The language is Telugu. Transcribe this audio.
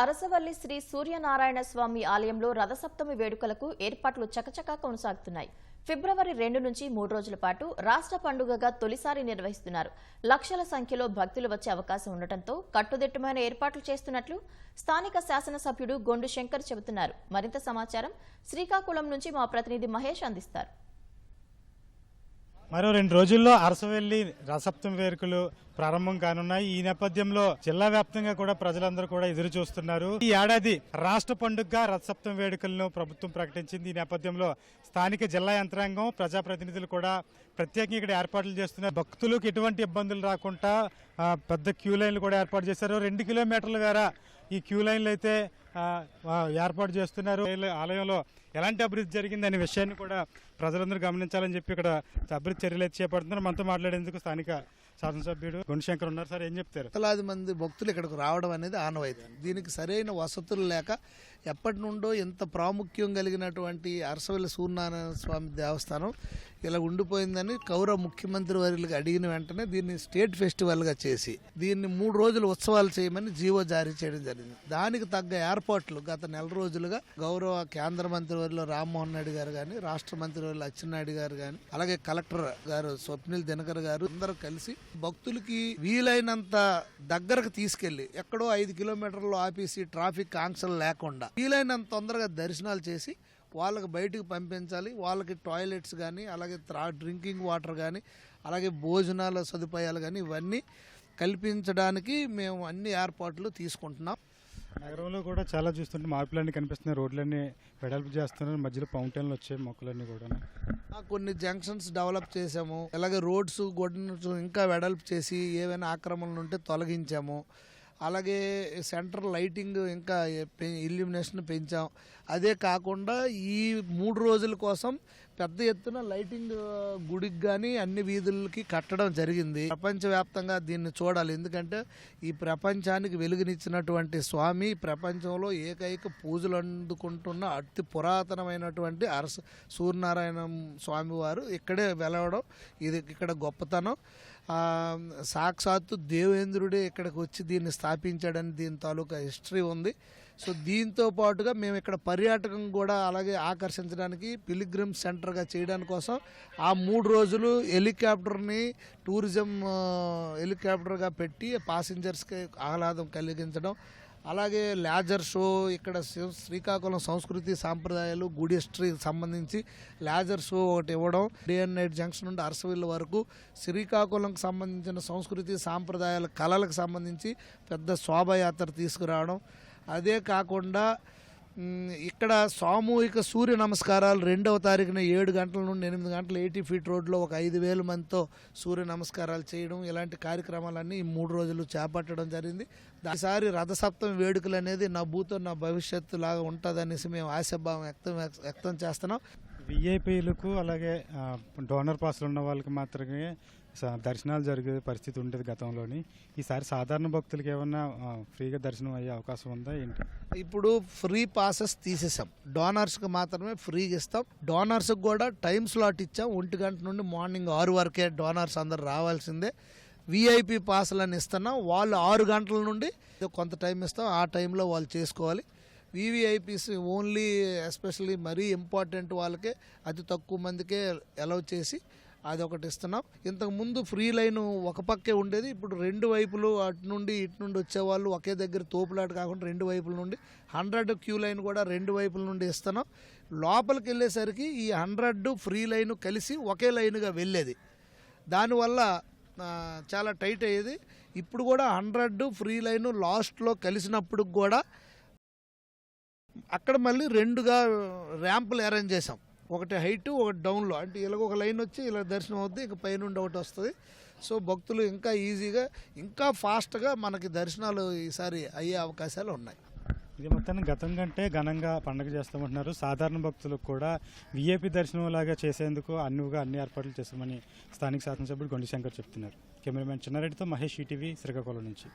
అరసవల్లి శ్రీ సూర్యనారాయణ స్వామి ఆలయంలో రథసప్తమి వేడుకలకు ఏర్పాట్లు చకచకా కొనసాగుతున్నాయి. ఫిబ్రవరి రెండు నుంచి మూడు రోజుల పాటు రాష్ట్ర పండుగగా తొలిసారి నిర్వహిస్తున్నారు. లక్షల సంఖ్యలో భక్తులు వచ్చే అవకాశం ఉండటంతో కట్టుదిట్టమైన ఏర్పాట్లు చేస్తున్నట్లు స్థానిక శాసనసభ్యుడు గొండు శంకర్ చెబుతున్నారు. మరింత సమాచారం శ్రీకాకుళం నుంచి మా ప్రతినిధి మహేష్ అందిస్తారు. మరో రెండు రోజుల్లో అరసవెల్లి రసప్తమి వేరుకలు ప్రారంభం కానున్నాయి. ఈ నేపథ్యంలో జిల్లా వ్యాప్తంగా కూడా ప్రజలందరూ కూడా ఎదురు చూస్తున్నారు. ఈ ఏడాది రాష్ట్ర పండుగగా రథసప్తం వేడుకలను ప్రభుత్వం ప్రకటించింది. ఈ నేపథ్యంలో స్థానిక జిల్లా యంత్రాంగం ప్రజాప్రతినిధులు కూడా ప్రత్యేకంగా ఇక్కడ ఏర్పాట్లు చేస్తున్నారు. భక్తులకు ఎటువంటి ఇబ్బందులు రాకుండా పెద్ద క్యూ లైన్లు కూడా ఏర్పాటు చేశారు. రెండు కిలోమీటర్ల మేర ఈ క్యూ లైన్లు అయితే ఏర్పాటు చేస్తున్నారు. ఆలయంలో ఎలాంటి అభివృద్ధి జరిగింది అనే విషయాన్ని కూడా ప్రజలందరూ గమనించాలని చెప్పి ఇక్కడ అభివృద్ధి చర్యలు అయితే చేపడుతున్నారు. మనతో మాట్లాడేందుకు స్థానిక శాసనసభ్యుడు గుణశంకర్ ఉన్నారు సార్ ఏం చెప్తారు? వందలాది మంది భక్తులు ఇక్కడికి రావడం అనేది ఆనవాయితీ. దీనికి సరైన వసతులు లేక ఎప్పటి నుండో ఇంత ప్రాముఖ్యం కలిగినటువంటి అరసవల్ల సూర్యనారాయణ స్వామి దేవస్థానం ఇలా ఉండిపోయిందని కౌరవ ముఖ్యమంత్రి వారికి అడిగిన వెంటనే దీన్ని స్టేట్ ఫెస్టివల్గా చేసి దీన్ని మూడు రోజులు ఉత్సవాలు చేయమని జీవో జారీ చేయడం జరిగింది. దానికి తగ్గ ఏర్పాట్లు గత నెల రోజులుగా గౌరవ కేంద్ర మంత్రి వర్యులు రామ్మోహన్ రెడ్డి గారు కానీ రాష్ట్ర మంత్రి వర్యులు అచ్చెన్నాయుడు గారు కానీ అలాగే కలెక్టర్ గారు స్వప్నిల్ దినకర్ గారు అందరూ కలిసి భక్తులకి వీలైనంత దగ్గరకు తీసుకెళ్ళి ఎక్కడో ఐదు కిలోమీటర్లు ఆపేసి ట్రాఫిక్ ఆంక్షలు లేకుండా వీలైనంత తొందరగా దర్శనాలు చేసి వాళ్ళకి బయటికి పంపించాలి. వాళ్ళకి టాయిలెట్స్ కానీ అలాగే త్రా డ్రింకింగ్ వాటర్ కానీ అలాగే భోజనాల సదుపాయాలు కానీ ఇవన్నీ కల్పించడానికి మేము అన్ని ఏర్పాట్లు తీసుకుంటున్నాం. నగరంలో కూడా చాలా చూస్తుంటే మార్పులన్నీ కనిపిస్తున్నాయి. రోడ్లన్నీ వెడల్పు చేస్తున్నారు. మధ్యలో ఫౌంటైన్లు వచ్చాయి మొక్కలన్నీ కూడా కొన్ని జంక్షన్స్ డెవలప్ చేసాము అలాగే రోడ్స్ గొడ్డను ఇంకా వెడల్పు చేసి ఏవైనా ఆక్రమణలు ఉంటే తొలగించాము. అలాగే సెంటర్ లైటింగ్ ఇంకా ఇల్యూమినేషన్ పెంచాం. అదే కాకుండా ఈ మూడు రోజుల కోసం పెద్ద ఎత్తున లైటింగ్ గుడికి కానీ అన్ని వీధులకి కట్టడం జరిగింది. ప్రపంచవ్యాప్తంగా దీన్ని చూడాలి. ఎందుకంటే ఈ ప్రపంచానికి వెలుగునిచ్చినటువంటి స్వామి ప్రపంచంలో ఏకైక పూజలు అందుకుంటున్న అతి పురాతనమైనటువంటి అరస సూర్యనారాయణ స్వామివారు ఇక్కడే వెలవడం. ఇది ఇక్కడ గొప్పతనం. సాక్షాత్తు దేవేంద్రుడే ఇక్కడికి వచ్చి దీన్ని స్థాపించాడని దీని తాలూకా హిస్టరీ ఉంది. సో దీంతో పాటుగా మేము ఇక్కడ పర్యాటకం కూడా అలాగే ఆకర్షించడానికి పిలిగ్రిమ్ సెంటర్గా చేయడానికి కోసం ఆ మూడు రోజులు హెలికాప్టర్ని టూరిజం హెలికాప్టర్గా పెట్టి పాసింజర్స్కి ఆహ్లాదం కలిగించడం. అలాగే లేజర్ షో ఇక్కడ శ్రీకాకుళం సంస్కృతి సాంప్రదాయాలు గుడి హిస్టరీకి సంబంధించి లేజర్ షో ఒకటి ఇవ్వడం. డే అండ్ నైట్ జంక్షన్ నుండి అరసవిల్ వరకు శ్రీకాకుళంకి సంబంధించిన సంస్కృతి సాంప్రదాయాల కళలకు సంబంధించి పెద్ద శోభయాత్ర తీసుకురావడం. అదే కాకుండా ఇక్కడ సామూహిక సూర్య నమస్కారాలు రెండవ తారీఖున ఏడు గంటల నుండి ఎనిమిది గంటల ఎయిటీ ఫీట్ రోడ్లో ఒక ఐదు వేల మందితో సూర్య నమస్కారాలు చేయడం ఇలాంటి కార్యక్రమాలన్నీ ఈ మూడు రోజులు చేపట్టడం జరిగింది. ఈసారి రథసప్తమి వేడుకలు అనేది నా భూతో నా భవిష్యత్తు లాగా ఉంటుందనేసి మేము ఆశాభావం వ్యక్తం వ్యక్తం చేస్తున్నాం. విఐపీలకు అలాగే డోనర్ పాస్లు ఉన్న వాళ్ళకి మాత్రమే దర్శనాలు జరిగే పరిస్థితి ఉండేది గతంలోని. ఈసారి సాధారణ భక్తులకి ఏమన్నా ఫ్రీగా దర్శనం అయ్యే అవకాశం ఉందా ఏంటి? ఇప్పుడు ఫ్రీ పాసెస్ తీసేసాం డోనర్స్కి మాత్రమే ఫ్రీగా ఇస్తాం. డోనర్స్కి కూడా టైం స్లాట్ ఇచ్చాం. ఒంటి గంట నుండి మార్నింగ్ ఆరు వరకే డోనర్స్ అందరు రావాల్సిందే. విఐపి అని ఇస్తున్నాం. వాళ్ళు ఆరు గంటల నుండి కొంత టైం ఇస్తాం. ఆ టైంలో వాళ్ళు చేసుకోవాలి. వివిఐపీస్ ఓన్లీ ఎస్పెషల్లీ మరీ ఇంపార్టెంట్ వాళ్ళకే అతి తక్కువ మందికే అలౌ చేసి అది ఒకటి ఇస్తున్నాం. ఇంతకు ముందు ఫ్రీ లైన్ ఒక పక్కే ఉండేది ఇప్పుడు రెండు వైపులు అటు నుండి ఇటు నుండి వచ్చేవాళ్ళు ఒకే దగ్గర తోపులాట కాకుండా రెండు వైపుల నుండి. హండ్రెడ్ క్యూ లైన్ కూడా రెండు వైపుల నుండి ఇస్తున్నాం. లోపలికి వెళ్ళేసరికి ఈ హండ్రెడ్ ఫ్రీ లైన్ కలిసి ఒకే లైన్గా వెళ్ళేది. దానివల్ల చాలా టైట్ అయ్యేది. ఇప్పుడు కూడా హండ్రెడ్ ఫ్రీ లైన్ లాస్ట్లో కలిసినప్పుడు కూడా అక్కడ మళ్ళీ రెండుగా ర్యాంపులు అరేంజ్ చేసాం ఒకటి హైట్ ఒకటి డౌన్లో అంటే ఇలాగ ఒక లైన్ వచ్చి ఇలా దర్శనం అవుద్ది ఇక పైనుండి ఒకటి వస్తుంది. సో భక్తులు ఇంకా ఈజీగా ఇంకా ఫాస్ట్గా మనకి దర్శనాలు ఈసారి అయ్యే అవకాశాలు ఉన్నాయి. ఇది మొత్తాన్ని గతం కంటే ఘనంగా పండగ చేస్తామంటున్నారు. సాధారణ భక్తులకు కూడా విఐపి దర్శనం లాగా చేసేందుకు అన్నిగా అన్ని ఏర్పాట్లు చేస్తామని స్థానిక శాసనసభ్యుడు గొండి శంకర్ చెప్తున్నారు. కెమెరామెన్ చిన్నారెడ్డితో మహేష్ ఈటీవీ శ్రీకాకుళం నుంచి.